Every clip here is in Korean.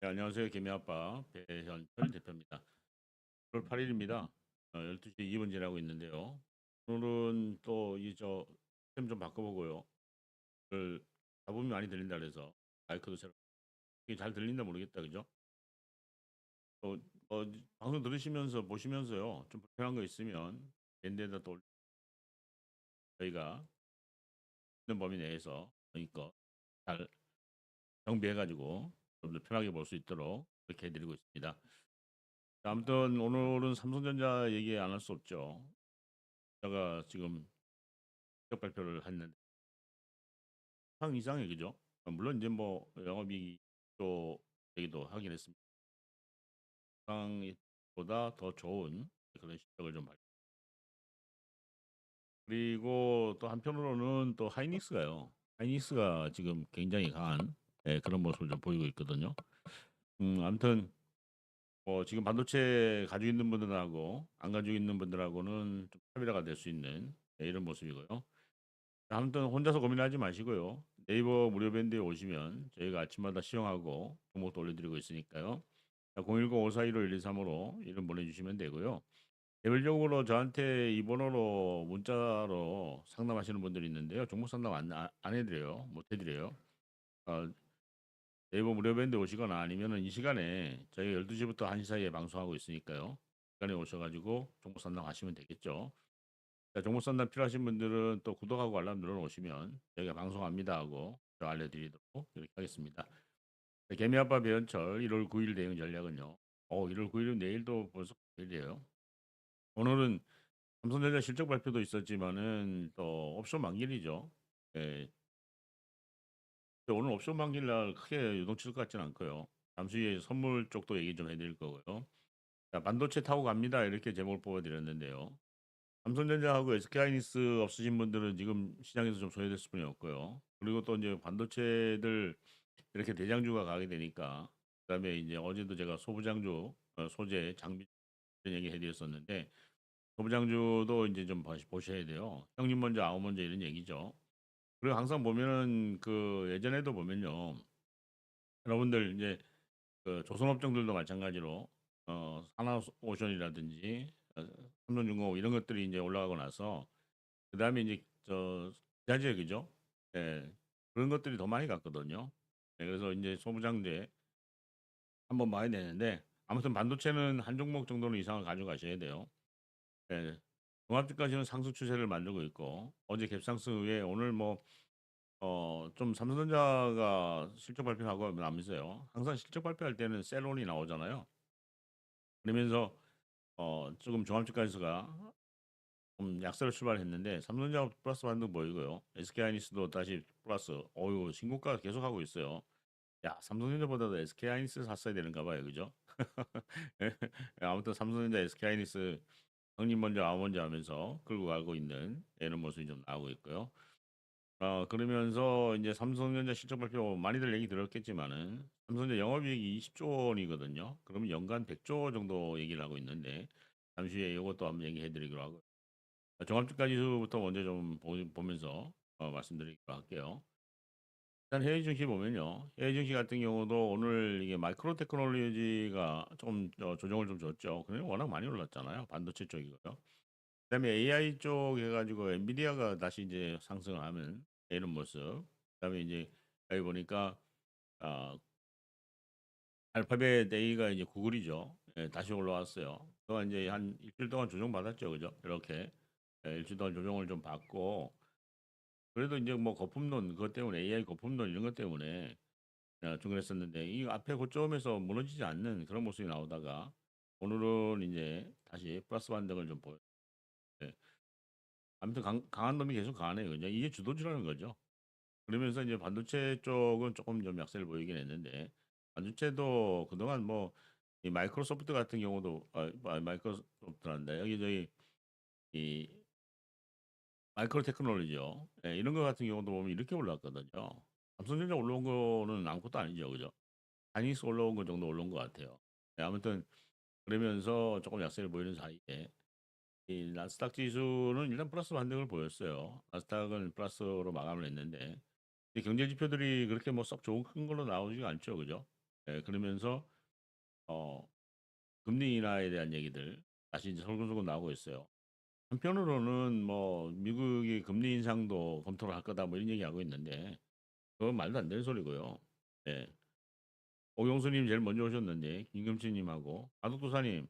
네, 안녕하세요. 개미아빠 배현철 대표입니다. 1월 8일입니다. 어, 12시 2분 지나고 있는데요. 오늘은 또 이 저 시스템 좀 바꿔보고요. 그 잡음이 많이 들린다 그래서 마이크도 새로 잘 들린다 모르겠다 그죠? 또 어, 방송 들으시면서 보시면서요. 좀 불편한 거 있으면 밴드에다 또 저희가 있는 범위 내에서 그러니까 잘 정비해가지고 여러분들 편하게 볼 수 있도록 그렇게 해드리고 있습니다. 아무튼 오늘은 삼성전자 얘기 안 할 수 없죠. 제가 지금 실적 발표를 했는데 상 이상해 그죠? 물론 이제 뭐 영업이익 또 얘기도 하긴 했습니다. 상보다 더 좋은 그런 실적을 좀 발표. 그리고 또 한편으로는 또 하이닉스가요. 하이닉스가 지금 굉장히 강한 예, 그런 모습을 좀 보이고 있거든요. 음, 아무튼 뭐 지금 반도체 가지고 있는 분들하고 안 가지고 있는 분들하고는 좀 차별화가 될 수 있는 네, 이런 모습이고요. 아무튼 혼자서 고민하지 마시고요. 네이버 무료 밴드에 오시면 저희가 아침마다 시용하고 종목도 올려드리고 있으니까요. 010-5415-123으로 이름 보내주시면 되고요. 개별적으로 저한테 이 번호로 문자로 상담하시는 분들이 있는데요. 종목 상담 안, 안- 안 해드려요. 못 해드려요. 어, 네이버 무료 밴드 오시거나 아니면은 이 시간에 저희 12시부터 1시 사이에 방송하고 있으니까요. 시간에 오셔가지고 종목 상담 하시면 되겠죠. 자, 종목 상담 필요하신 분들은 또 구독하고 알람 눌러 놓으시면 저희가 방송합니다 하고 저 알려드리도록 이렇게 하겠습니다. 자, 개미아빠 배현철 1월 9일 대응 전략은요. 어, 1월 9일은 내일도 벌써 9일이에요. 오늘은 삼성전자 실적 발표도 있었지만은 또 옵션 만기이죠. 예, 오늘 옵션 만기날 크게 유동칠 것 같지는 않고요. 잠시 후에 선물 쪽도 얘기 좀 해드릴 거고요. 자, 반도체 타고 갑니다. 이렇게 제목을 뽑아드렸는데요. 삼성전자하고 SK하이닉스 없으신 분들은 지금 시장에서 좀 소외될 수뿐이 없고요. 그리고 또 이제 반도체들 이렇게 대장주가 가게 되니까 그다음에 이제 어제도 제가 소부장주 어, 소재 장비 이런 얘기 해드렸었는데 소부장주도 이제 좀 보셔야 돼요. 형님 먼저 아우 먼저 이런 얘기죠. 그리고 항상 보면은 그 예전에도 보면요. 여러분들 이제 그 조선업종들도 마찬가지로 어 하나오션이라든지 어, 삼성중공업 이런 것들이 이제 올라가고 나서 그다음에 이제 저 기아제 그죠? 예. 그런 것들이 더 많이 갔거든요. 예, 그래서 이제 소부장제 한번 봐야 되는데 아무튼 반도체는 한 종목 정도는 이상을 가져가셔야 돼요. 예. 종합주까지는 상승 추세를 만들고 있고 어제 갭상승 후에 오늘 뭐 어 좀 삼성전자가 실적 발표하고 나면서요. 항상 실적 발표할 때는 셀론이 나오잖아요. 그러면서 어 조금 종합주가지수가 좀 약세로 출발했는데 삼성전자 플러스 반등 보이고요. SK하이닉스도 다시 플러스. 어유 신고가 계속하고 있어요. 야 삼성전자보다도 SK하이닉스 샀어야 되는가 봐요, 그죠? 예, 아무튼 삼성전자, SK하이닉스 형님 먼저 먼저 하면서 끌고 가고 있는 이런 모습이 좀 나오고 있고요. 어 그러면서 이제 삼성전자 실적 발표 많이들 얘기 들었겠지만은 삼성전자 영업이익이 20조 원이거든요. 그러면 연간 100조 정도 얘기를 하고 있는데 잠시 후에 이것도 한번 얘기해 드리기로 하고요. 어, 종합주가 지수부터 먼저 좀 보, 보면서 어, 말씀드리기로 할게요. 일단 해외 증시 보면요. 해외 증시 같은 경우도 오늘 이게 마이크로 테크놀로지가 조금 어, 조정을 좀 줬죠. 그래 워낙 많이 올랐잖아요. 반도체 쪽이고요. 그다음에 AI 쪽 해가지고 엔비디아가 다시 이제 상승을 하면 이런 모습. 그다음에 이제 여기 보니까 아, 알파벳 A가 이제 구글이죠. 예, 다시 올라왔어요. 그동안 이제 한 일주일 동안 조정 받았죠, 그죠? 이렇게 예, 일주일 동안 조정을 좀 받고 그래도 이제 뭐 거품론 그것 때문에 AI 거품론 이런 것 때문에 어, 좀 그랬었는데 이 앞에 고점에서 무너지지 않는 그런 모습이 나오다가 오늘은 이제 다시 플러스 반등을 좀 보여. 예. 아무튼 강, 강한 놈이 계속 강하네요. 그냥 이게 주도주라는 거죠. 그러면서 이제 반도체 쪽은 조금 좀 약세를 보이긴 했는데 반도체도 그동안 뭐 이 마이크로소프트 같은 경우도 아, 마- 마이크로소프트란다. 여기 저기 이 마이크로 테크놀로지요. 예, 이런 거 같은 경우도 보면 이렇게 올랐거든요. 삼성전자 올라온 거는 아무것도 아니죠, 그죠? 하이닉스 올라온 거 정도 올라온 것 같아요. 예, 아무튼 그러면서 조금 약세를 보이는 사이에 이 나스닥 지수는 일단 플러스 반등을 보였어요. 나스닥은 플러스로 마감을 했는데 이 경제 지표들이 그렇게 뭐 썩 좋은 큰 걸로 나오지가 않죠, 그죠? 예 그러면서 어 금리 인하에 대한 얘기들 다시 이제 솔솔솔 나오고 있어요. 한편으로는 뭐 미국이 금리 인상도 검토를 할 거다 뭐 이런 얘기하고 있는데 그건 말도 안 되는 소리고요. 예. 오경수 님 제일 먼저 오셨는데 김금치 님하고 아독도사님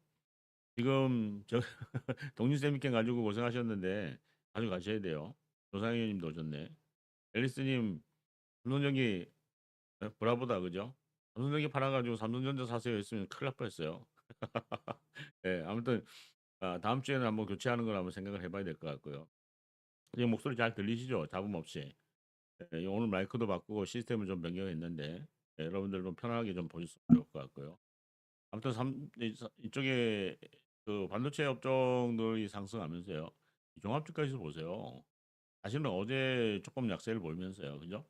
지금 저 쌤께 가지고 고생하셨는데 가져가셔야 돼요. 조상현 님도 오셨네. 앨리스 님 삼성전기 예 브라보다 그죠? 삼성전기 팔아 가지고 삼성전자 사세요 했으면 큰일 날 뻔했어요. 예 아무튼 아 다음 주에는 한번 교체하는 걸 한번 생각을 해 봐야 될 것 같고요. 지금 목소리 잘 들리시죠? 잡음 없이. 예 오늘 마이크도 바꾸고 시스템을 좀 변경했는데 예 여러분들 좀 편하게 좀 보셨으면 좋을 것 같고요. 아무튼 삼 이쪽에 그 반도체 업종들이 상승하면서요. 이 종합주가지수 보세요. 사실은 어제 조금 약세를 보이면서요. 그죠?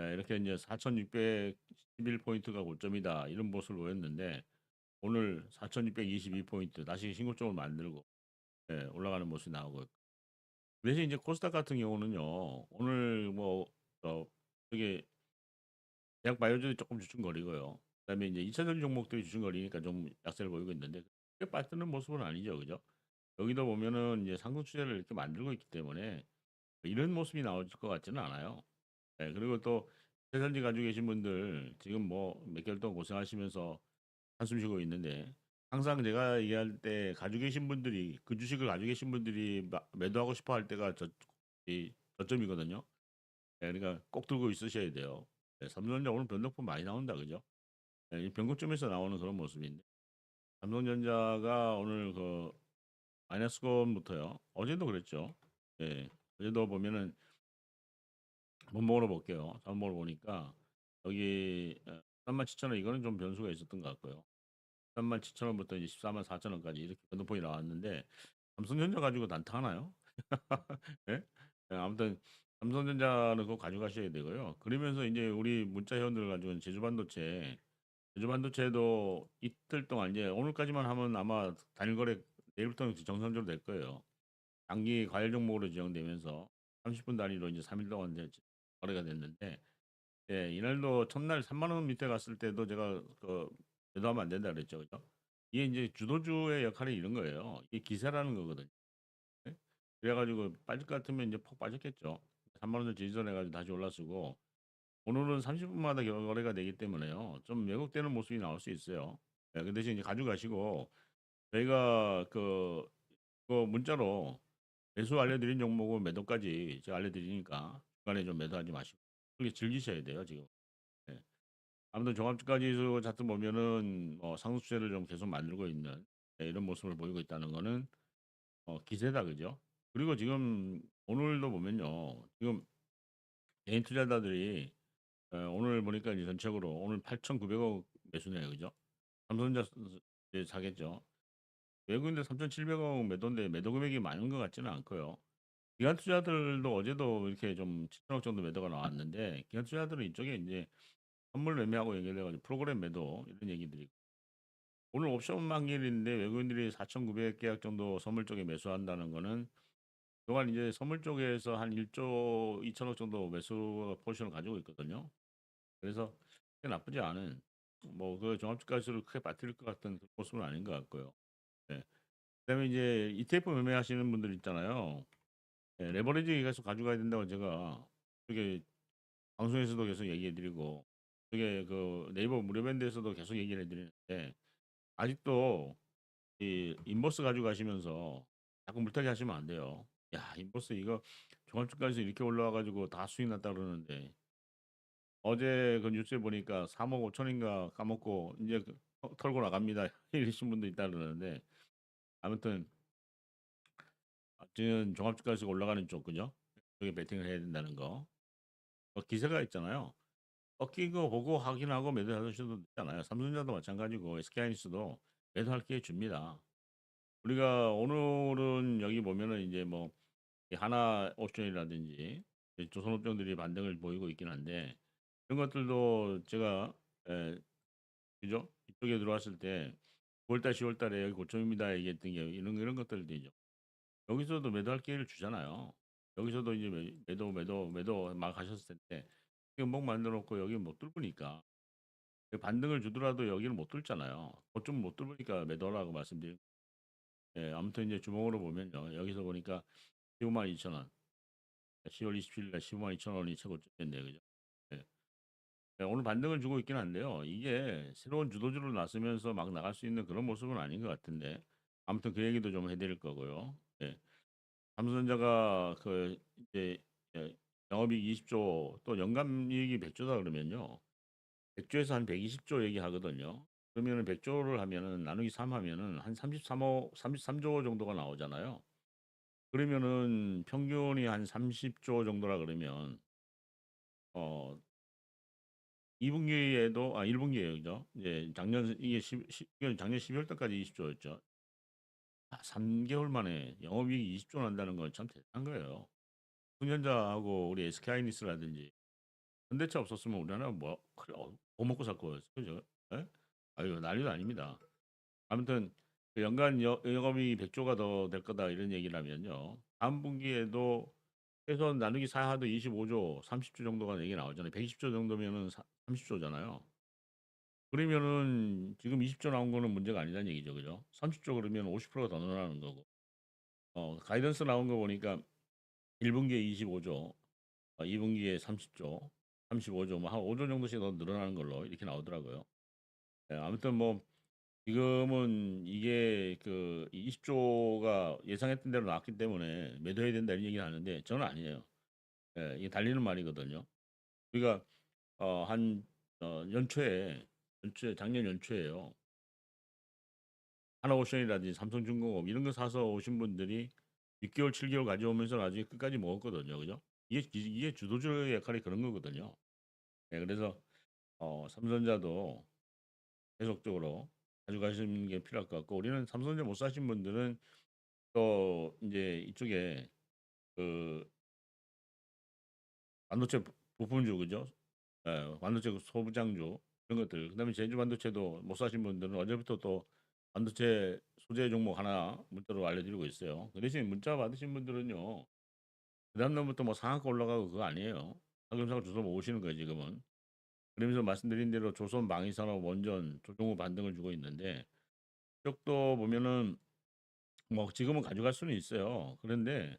예 이렇게 인제 4,611 포인트가 고점이다 이런 모습을 보였는데 오늘 4,622 포인트 다시 신고점을 만들고 예 올라가는 모습이 나오고 있고. 대신 이제 코스닥 같은 경우는요. 오늘 뭐어 저기 대학 바이오주들이 조금 주춤거리고요. 그다음에 이제 2차전지 종목들이 주춤거리니까 좀 약세를 보이고 있는데 크게 빠지는 모습은 아니죠. 그죠? 여기도 보면은 이제 상승 추세를 이렇게 만들고 있기 때문에 이런 모습이 나올 것 같지는 않아요. 예 그리고 또 회사지 가지고 계신 분들 지금 뭐 몇 개월 동안 고생하시면서 한숨 쉬고 있는데 항상 제가 얘기할 때 가지고 계신 분들이 그 주식을 가지고 계신 분들이 마 매도하고 싶어 할 때가 저 이 저점이거든요. 예 그러니까 꼭 들고 있으셔야 돼요. 예 삼성전자 오늘 변동폭 많이 나온다 그죠? 예이 변곡점에서 나오는 그런 모습인데 삼성전자가 오늘 그 마이너스권부터요. 어제도 그랬죠. 예. 어제도 보면은 분봉으로 볼게요. 잠봉으로 보니까 여기 어 37,000원 이거는 좀 변수가 있었던 것 같고요. 37,000원부터 이제 144,000 원까지 이렇게 변동폭이 나왔는데 삼성전자 가지고 난타 하나요? 예? 예 아무튼 삼성전자는 꼭 가져가셔야 되고요. 그러면서 인제 우리 문자 회원들 가지고는 제주 반도체, 제주 반도체도 이틀 동안 이제 오늘까지만 하면 아마 단일 거래 내일부터는 정상적으로 될 거예요. 단기 과열 종목으로 지정되면서 30분 단위로 이제 3일 동안 이제 거래가 됐는데 예 이날도 첫날 30,000원 밑에 갔을 때도 제가 그 매도하면 안 된다 그랬죠. 그죠? 이게 인제 주도주의 역할이 이런 거예요. 이게 기세라는 거거든요. 예? 그래 가지고 빠질 것 같으면 인제 푹 빠졌겠죠. 30,000원 지지선해 가지고 다시 올라서고 오늘은 30분마다 거래가 되기 때문에요. 좀 왜곡되는 모습이 나올 수 있어요. 예그 대신 이제 가져가시고 저희가 그 그 문자로 매수 알려드린 종목은 매도까지 제가 알려드리니까 중간에 좀 매도하지 마시고 그렇게 즐기셔야 돼요 지금. 예. 아무튼 종합주가지수 차트 보면은 뭐 상승 추세를 좀 계속 만들고 있는 예 이런 모습을 보이고 있다는 거는 어 기세다 그죠? 그리고 지금 오늘도 보면요. 지금 개인 투자자들이 어 오늘 보니까 이제 전체적으로 오늘 8,900억 매수네요. 그죠? 삼성전자 이제 사겠죠. 외국인들 3,700억 매도인데 매도 금액이 많은 것 같지는 않고요. 기관 투자들도 어제도 이렇게 좀 7,000억 정도 매도가 나왔는데 기관 투자들은 이쪽에 인제 선물 매매하고 연결돼 가지고 프로그램 매도 이런 얘기들이 오늘 옵션 만기일인데 외국인들이 4,900 계약 정도 선물 쪽에 매수한다는 거는 그동안 이제 선물 쪽에서 한 1조 2천억 정도 매수 포지션을 가지고 있거든요. 그래서 나쁘지 않은 뭐 그 종합주가지수를 크게 빠뜨릴 것 같은 모습은 아닌 것 같고요. 네. 그다음에 이제 ETF 매매하시는 분들 있잖아요. 예 레버리지 계속 가져가야 된다고 제가 그게 방송에서도 계속 얘기해 드리고 그게 그 네이버 무료 밴드에서도 계속 얘기를 해 드리는데 아직도 이 인버스 가지고 가시면서 자꾸 물타기 하시면 안 돼요. 야 인버스 이거 종합주가지수 이렇게 올라와 가지고 다 수익 났다 그러는데 어제 그 뉴스에 보니까 3억 5천 인가 까먹고 인제 그터 털고 나갑니다. 이러신 분도 있다 그러는데 아무튼 아무튼 종합주가지수가 올라가는 쪽 그죠? 그쪽에 베팅을 해야 된다는 거. 어 기세가 있잖아요. 꺾인 거 보고 확인하고 매도하셔도 되잖아요. 삼성전자도 마찬가지고 SK하이닉스도 매도할 기회 줍니다. 우리가 오늘은 여기 보면은 인제 뭐이 하나 옵션이라든지 이 조선 업종들이 반등을 보이고 있긴 한데 이런 것들도 제가 예 그죠? 이쪽에 들어왔을 때 9 월달 10 월달에 여기 고점입니다 얘기했던 게 이런 이런 것들이죠. 여기서도 매도할 기회를 주잖아요. 여기서도 이제 매 매도, 매도, 매도 막 하셨을 텐데 목 만들어 놓고 여기 못 뚫으니까 그 반등을 주더라도 여기를 못 뚫잖아요. 고점을 못 뚫으니까 매도하라고 말씀드린 예 아무튼 이제 주봉으로 보면요. 여기서 보니까 152,000 원. 10월 27일 날 152,000 원이 최고점이었네요. 그죠? 예. 예 오늘 반등을 주고 있긴 한데요. 이게 새로운 주도주로 나서면서 막 나갈 수 있는 그런 모습은 아닌 것 같은데 아무튼 그 얘기도 좀 해 드릴 거고요. 예. 삼성전자가 그 이제 예 영업이익 20조 또 연간이익이 100조다 그러면요. 100조에서 한 120조 얘기하거든요. 그러면은 100조를 하면은 나누기 3 하면은 한 33억 33조 정도가 나오잖아요. 그러면은 평균이 한 30조 정도라 그러면 어 2 분기에도 아 1 분기에요. 그죠? 이제 작년 이게 십십 이게 작년 12월 달까지 20조였죠. 아 3 개월 만에 영업이익이 20조 난다는 건 참 대단한 거예요. 삼성전자하고 우리 SK하이닉스라든지 현대차 없었으면 우리나라 뭐 큰일 어뭐 먹고 살 거였어요. 그죠? 예? 아유 난리도 아닙니다. 아무튼 그 연간 여 영업이익이 100조가 더 될 거다 이런 얘기라면요. 다음 분기에도 최소한 나누기 4 해도 25조, 30조 정도가 얘기 나오잖아요. 120조 정도면은 사 30조잖아요. 그러면은 지금 20조 나온 거는 문제가 아니다는 얘기죠. 그죠? 30조 그러면 50%가 더 늘어나는 거고. 어 가이던스 나온 거 보니까 1 분기에 25조, 어2 분기에 30조, 35조 뭐 한 5조 정도씩 더 늘어나는 걸로 이렇게 나오더라고요. 예 아무튼 뭐 지금은 이게 그 20조가 예상했던 대로 나왔기 때문에 매도해야 된다 이런 얘기를 하는데 저는 아니에요. 예 이게 달리는 말이거든요. 우리가 어 한 어 연초에 연초에 작년 연초에요. 하나오션이라든지 삼성중공업 이런 거 사서 오신 분들이 6 개월, 7 개월 가져오면서 나중에 끝까지 먹었거든요. 그죠? 이게 이 이게 주도주의 역할이 그런 거거든요. 예 그래서 어 삼성전자도 계속적으로 가져가시는 게 필요할 것 같고 우리는 삼성전자 못 사신 분들은 또 인제 이쪽에 그 반도체 부 부품주 그죠? 예 반도체 소부장주 이런 것들 그다음에 제주 반도체도 못 사신 분들은 어제부터 또 반도체 소재 종목 하나 문자로 알려드리고 있어요. 그 대신 문자 받으신 분들은요. 그 다음 날부터 뭐 상한가 올라가고 그거 아니에요. 상금상을 주워 모으시는 거예요 지금은. 그러면서 말씀드린 대로 조선 방위산업 원전 조종호 반등을 주고 있는데 이쪽도 보면은 뭐 지금은 가져갈 수는 있어요. 그런데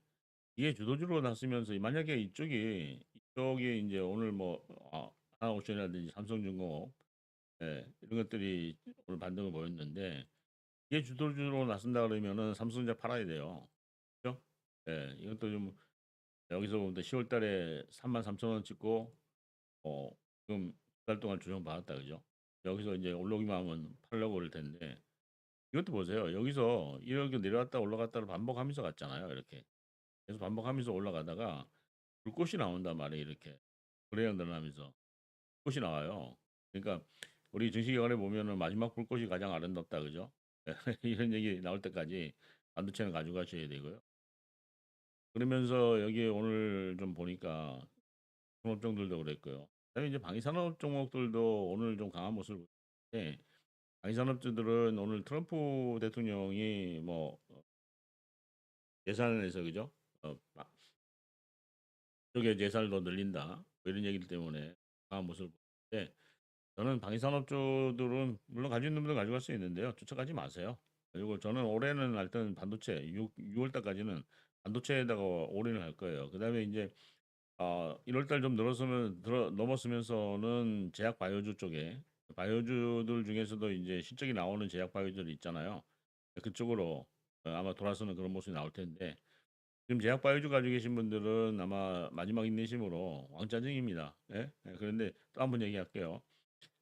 이게 주도주로 나서면서 만약에 이쪽이 이쪽이 인제 오늘 뭐 아 하나오션이라든지 삼성중공업 예 이런 것들이 오늘 반등을 보였는데 이게 주도주로 나선다 그러면은 삼성전자 팔아야 돼요. 그죠? 예 이것도 좀 여기서 보면 10월 달에 33,000원 찍고 어 지금 두달 동안 조정 받았다 그죠? 여기서 인제 올라오기만 하면 팔려고 그럴 텐데 이것도 보세요. 여기서 이렇게 내려왔다 올라갔다를 반복하면서 갔잖아요 이렇게. 계속 반복하면서 올라가다가 불꽃이 나온단 말이에요 이렇게. 거래량 늘어나면서 불꽃이 나와요. 그러니까 우리 증시기관에 보면은 "마지막 불꽃이 가장 아름답다." 그죠? 예 이런 얘기 나올 때까지 반도체는 가져가셔야 되고요. 그러면서 여기 오늘 좀 보니까 산업종들도 그랬고요. 그다음에 이제 방위산업 종목들도 오늘 좀 강한 모습을 보이는데 방위산업주들은 오늘 트럼프 대통령이 뭐어 예산에서 그죠? 어막 "이쪽에 예산을 더 늘린다." 뭐 이런 얘기들 때문에 강한 모습을 보이는데 저는 방위산업주들은 물론 가지고 있는 분들은 가져갈 수 있는데요. 쫓아가지 마세요. 그리고 저는 올해는 하여튼 반도체 6 6월 달까지는 반도체에다가 올인을 할 거예요. 그 다음에 인제 어 1월 달 좀 늘어서면 들어 넘었으면서는 제약 바이오주 쪽에 바이오주들 중에서도 인제 실적이 나오는 제약 바이오주들 있잖아요. 그쪽으로 어 아마 돌아서는 그런 모습이 나올 텐데 지금 제약 바이오주 가지고 계신 분들은 아마 마지막 인내심으로 왕짜증입니다. 예? 예 그런데 또 한 번 얘기할게요.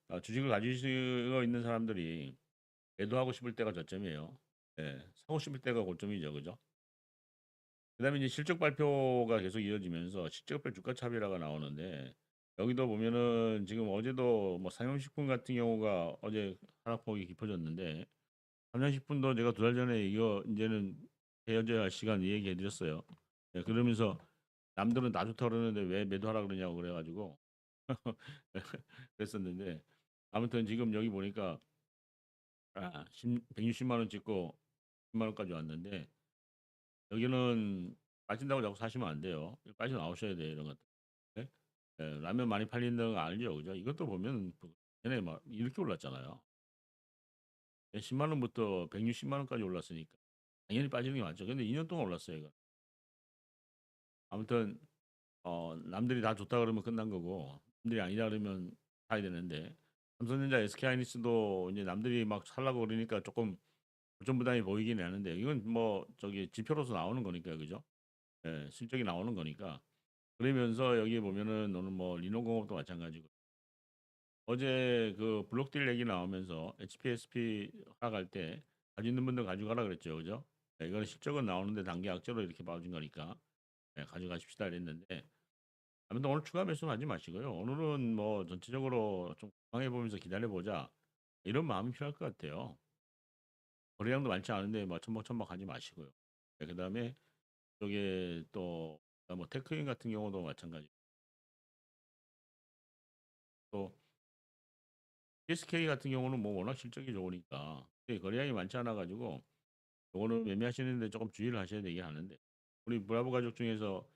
아 주식을 가지고 있는 사람들이 매도하고 싶을 때가 저점이에요. 예. 사고 싶을 때가 고점이죠. 그죠? 그다음에 이제 실적 발표가 계속 이어지면서 실적별 주가 차별화가 나오는데 여기도 보면은 지금 어제도 뭐 상용식품 같은 경우가 어제 하락폭이 깊어졌는데 삼양식품도 제가 두 달 전에 이거 인제는 헤어져야 할 시간 얘기해 드렸어요. 예 그러면서 남들은 다 좋다 그러는데 왜 매도하라 그러냐고 그래 가지고 그랬었는데 아무튼 지금 여기 보니까 아십 160만 원 찍고 10만 원까지 왔는데 여기는 빠진다고 자꾸 사시면 안 돼요. 빠져 나오셔야 돼요 이런 것들. 예? 예 라면 많이 팔린다는 거 알죠? 그죠? 이것도 보면 그 얘네 막 이렇게 올랐잖아요. 예1 0 원부터 1 6 0만 원까지 올랐으니까 당연히 빠지는 게 맞죠. 근데 2년 동안 올랐어요 이거. 아무튼 어 남들이 다 좋다 그러면 끝난 거고 남들이 아니다 그러면 사야 되는데 삼성전자, SK하이닉스도 이제 남들이 막 살라고 그러니까 조금 고점 부담이 보이긴 하는데 이건 뭐 저기 지표로서 나오는 거니까요. 그죠? 예. 실적이 나오는 거니까. 그러면서 여기 보면은 오늘 뭐 리노공업도 마찬가지고 어제 그 블록딜 얘기 나오면서 HPSP 하락할 때 가지고 있는 분들 가져가라 그랬죠. 그죠? 예, 이거는 실적은 나오는데 단기 악재로 이렇게 봐준 거니까 예, 가져가십시다 이랬는데 아무튼 오늘 추가 매수는 하지 마시고요. 오늘은 뭐 전체적으로 좀 강해 보면서 기다려 보자. 이런 마음이 필요할 것 같아요. 거래량도 많지 않은데 뭐 첨벙첨벙 하지 마시고요. 예, 그다음에 저게 또 뭐 테크인 같은 경우도 마찬가지. 또 SK 같은 경우는 뭐 워낙 실적이 좋으니까 예, 거래량이 많지 않아 가지고 요거는 매매하시는데 조금 주의를 하셔야 되긴 하는데 우리 브라보 가족 중에서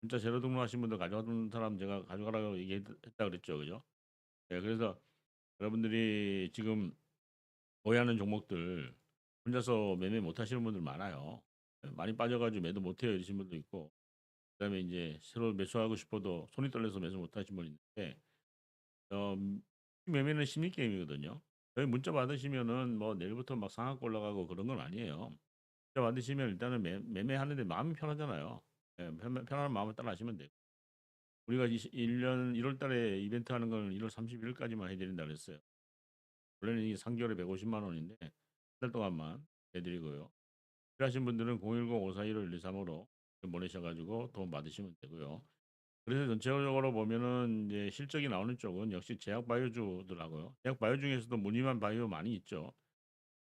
진짜 제로 등록하신 분들 가져가는 사람 제가 가져가라고 얘기했다 그랬죠. 그죠? 예, 그래서 여러분들이 지금 오해하는 종목들 혼자서 매매 못 하시는 분들 많아요. 예, 많이 빠져 가지고 매도 못 해요 이러신 분도 있고 그다음에 이제 새로 매수하고 싶어도 손이 떨려서 매수 못 하신 분 있는데 어 매매는 심리 게임이거든요. 저희 문자 받으시면은 뭐 내일부터 막 상한가 올라가고 그런 건 아니에요. 문자 받으시면 일단은 매 매매하는데 마음이 편하잖아요. 예, 편 편한 마음을 따라 하시면 돼요. 우리가 이시 1년 1월 달에 이벤트 하는 건 1월 31 일까지만 해 드린다 그랬어요. 원래는 이게 3 개월에 150만 원인데 한 달 동안만 해 드리고요. 필요하신 분들은 010-541-5123으로 보내셔 가지고 도움 받으시면 되고요. 그래서 전체적으로 보면은 이제 실적이 나오는 쪽은 역시 제약 바이오주더라고요. 제약 바이오 중에서도 무늬만 바이오 많이 있죠.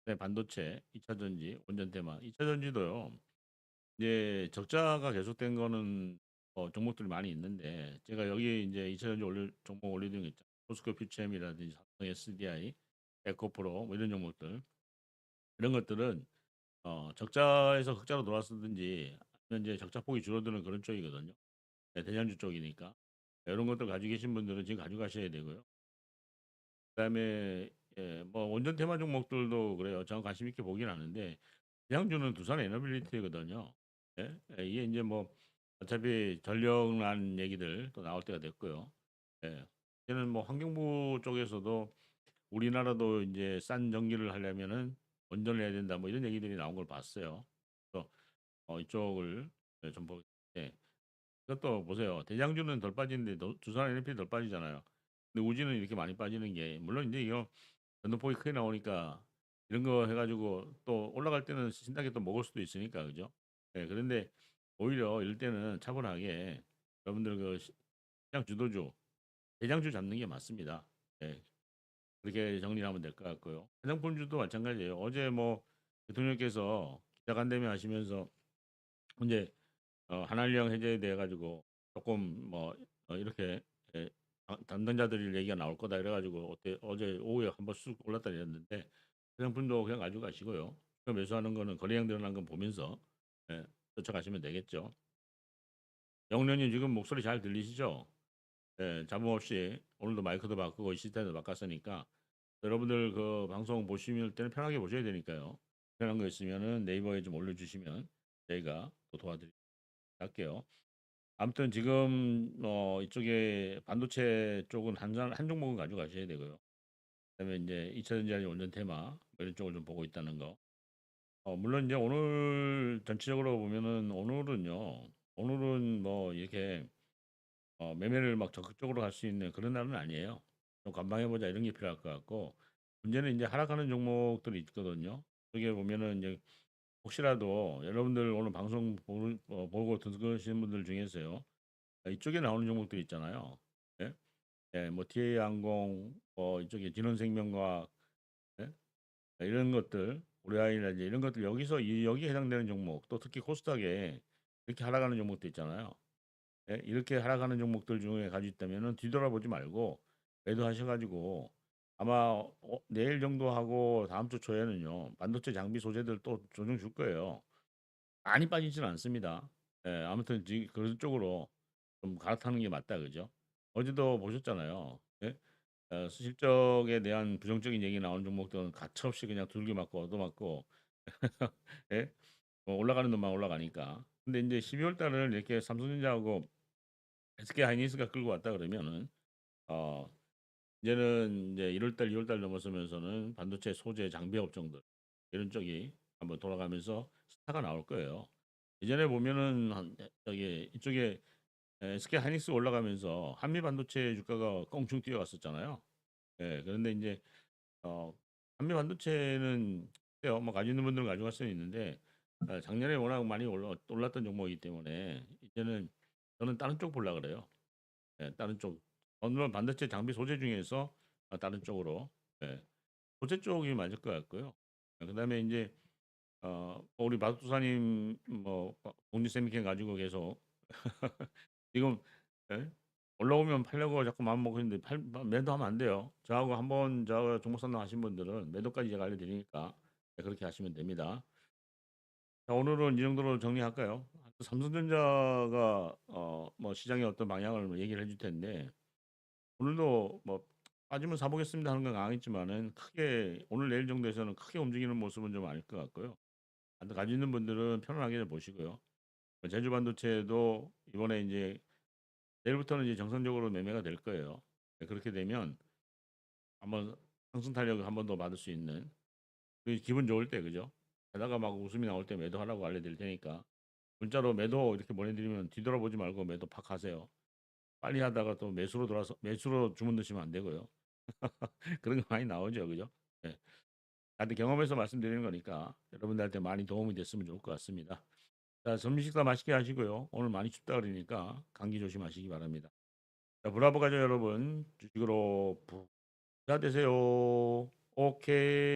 네, 반도체, 2차 전지, 원전 테마. 2차 전지도요. 이제 적자가 계속된 거는 어 종목들이 많이 있는데 제가 여기 이제 2차 전지 올릴 종목 올려둔 게 있죠. 포스코 퓨처엠이라든지 삼성 SDI, 에코프로 뭐 이런 종목들. 이런 것들은 어 적자에서 흑자로 아니면 이제 적자폭이 줄어드는 그런 쪽이거든요. 네, 대장주 쪽이니까. 이런 것들 가지고 계신 분들은 지금 가져가셔야 되고요. 그다음에 예 뭐 원전 테마 종목들도 그래요. 저는 관심 있게 보긴 하는데 대장주는 두산 에너빌리티거든요. 예. 예 이게 인제 뭐 어차피 전력난 얘기들 또 나올 때가 됐고요. 예. 이제는 뭐 환경부 쪽에서도 우리나라도 인제 싼 전기를 하려면은 원전을 해야 된다 뭐 이런 얘기들이 나온 걸 봤어요. 그래서 어 이쪽을 예좀보 예. 그것도 보세요. 대장주는 덜 빠지는데 너 두산 NP 덜 빠지잖아요. 근데 우지는 이렇게 많이 빠지는 게 물론 인제 이거 변동폭이 크게 나오니까 이런 거 해 가지고 또 올라갈 때는 신나게 또 먹을 수도 있으니까 그죠? 예 그런데 오히려 이럴 때는 차분하게 여러분들 그시 시장 주도주, 대장주 잡는 게 맞습니다. 예. 그렇게 정리를 하면 될 것 같고요. 화장품주도 마찬가지예요. 어제 뭐 대통령께서 기자간담회 하시면서 인제 어 한한령 해제에 대해 가지고 조금 뭐 어 이렇게 예당 담당자들 얘기가 나올 거다 이래 가지고 어때 어제 오후에 한번 쑥 올랐다 내렸는데 화장품도 그냥 가져가시고요. 그 매수하는 거는 거래량 늘어난 거 보면서 예 쫓아가시면 되겠죠. 영련님 지금 목소리 잘 들리시죠? 예 잡음 없이 오늘도 마이크도 바꾸고 시스템도 바꿨으니까 여러분들 그 방송 보실 때는 편하게 보셔야 되니까요. 불편한 거 있으면은 네이버에 좀 올려 주시면 저희가 또 도와드리도록 할게요. 아무튼 지금 어 이쪽에 반도체 쪽은 한 jan 한 종목은 가져가셔야 되고요. 그다음에 인제 2차 전지 원전 테마 뭐 이런 쪽을 좀 보고 있다는 거. 어 물론 인제 오늘 전체적으로 보면은 오늘은요. 오늘은 뭐 이렇게 어 매매를 막 적극적으로 할 수 있는 그런 날은 아니에요. 좀 관망해 보자 이런 게 필요할 것 같고 문제는 인제 하락하는 종목들이 있거든요. 여기에 보면은 인제 혹시라도 여러분들 오늘 방송 보는 어 보고 들으시는 분들 중에서요. 아 이쪽에 나오는 종목들 있잖아요. 예. 예 뭐 TA항공 뭐 이쪽에 진원생명과학 예. 아 이런 것들 우리아이라든지 이런 것들 여기서 이 여기에 해당되는 종목 또 특히 코스닥에 이렇게 하락하는 종목도 있잖아요. 예. 이렇게 하락하는 종목들 중에 가지고 있다면은 뒤돌아보지 말고 매도하셔 가지고 아마 어 내일 정도 하고 다음 주 초에는요. 반도체 장비 소재들 또 조정 줄 거예요. 많이 빠지지는 않습니다. 예. 아무튼 지 그런 쪽으로 좀 갈아타는 게 맞다 그죠? 어제도 보셨잖아요. 예. 어 실적에 대한 부정적인 얘기 나오는 종목들은 가차없이 그냥 두들겨 맞고 얻어맞고 예. 뭐 올라가는 놈만 올라가니까. 근데 인제 12월 달을 이렇게 삼성전자하고 SK하이닉스가 끌고 왔다 그러면은 어 이제는 인제 1 월 달, 2 월 달 넘어서면서는 반도체 소재 장비 업종들 이런 쪽이 한번 돌아가면서 스타가 나올 거예요. 예전에 보면은 한예 저기 이쪽에 에 SK하이닉스 올라가면서 한미 반도체 주가가 껑충 뛰어갔었잖아요. 예. 그런데 인제 어 한미 반도체는. 뭐 가지고 있는 분들은 가지고 갈 수는 있는데 어 작년에 워낙 많이 올라 올랐던 종목이기 때문에 이제는 저는 다른 쪽 보려 그래요. 예. 다른 쪽. 어 물론 반도체 장비 소재 중에서 어 다른 쪽으로 예. 소재 쪽이 맞을 것 같고요. 어 그다음에 인제 어 우리 마법사님 뭐어 독립세미캠 가지고 계속 지금 예 올라오면 팔려고 자꾸 마음 먹고 있는데 팔 마 매도하면 안 돼요. 저하고 한번 저 종목 상담하신 분들은 매도까지 제가 알려드리니까 예 그렇게 하시면 됩니다. 자 오늘은 이 정도로 정리할까요? 삼성전자가 어 뭐 시장의 어떤 방향을 얘기를 해줄 텐데 오늘도 뭐 "빠지면 사 보겠습니다." 하는 건 강했지만은 크게 오늘 내일 정도에서는 크게 움직이는 모습은 좀 아닐 것 같고요. 가지고 있는 분들은 편안하게 보시고요. 어 제주 반도체도 이번에 인제 내일부터는 이제 정상적으로 매매가 될 거예요. 예 그렇게 되면 한번 상승 탄력을 한번 더 받을 수 있는 그 기분 좋을 때 그죠? 하다가 막 웃음이 나올 때 매도하라고 알려드릴 테니까 문자로 매도 이렇게 보내드리면 뒤돌아보지 말고 매도 팍 하세요. 빨리 하다가 또 매수로 돌아서 매수로 주문 넣으시면 안 되고요. 그런 거 많이 나오죠. 그죠? 예. 다들 경험해서 말씀드리는 거니까 여러분들한테 많이 도움이 됐으면 좋을 것 같습니다. 자 점심 식사 맛있게 하시고요. 오늘 많이 춥다 그러니까 감기 조심하시기 바랍니다. 자 브라보 가족 여러분 주식으로 부자 되세요. 오케이.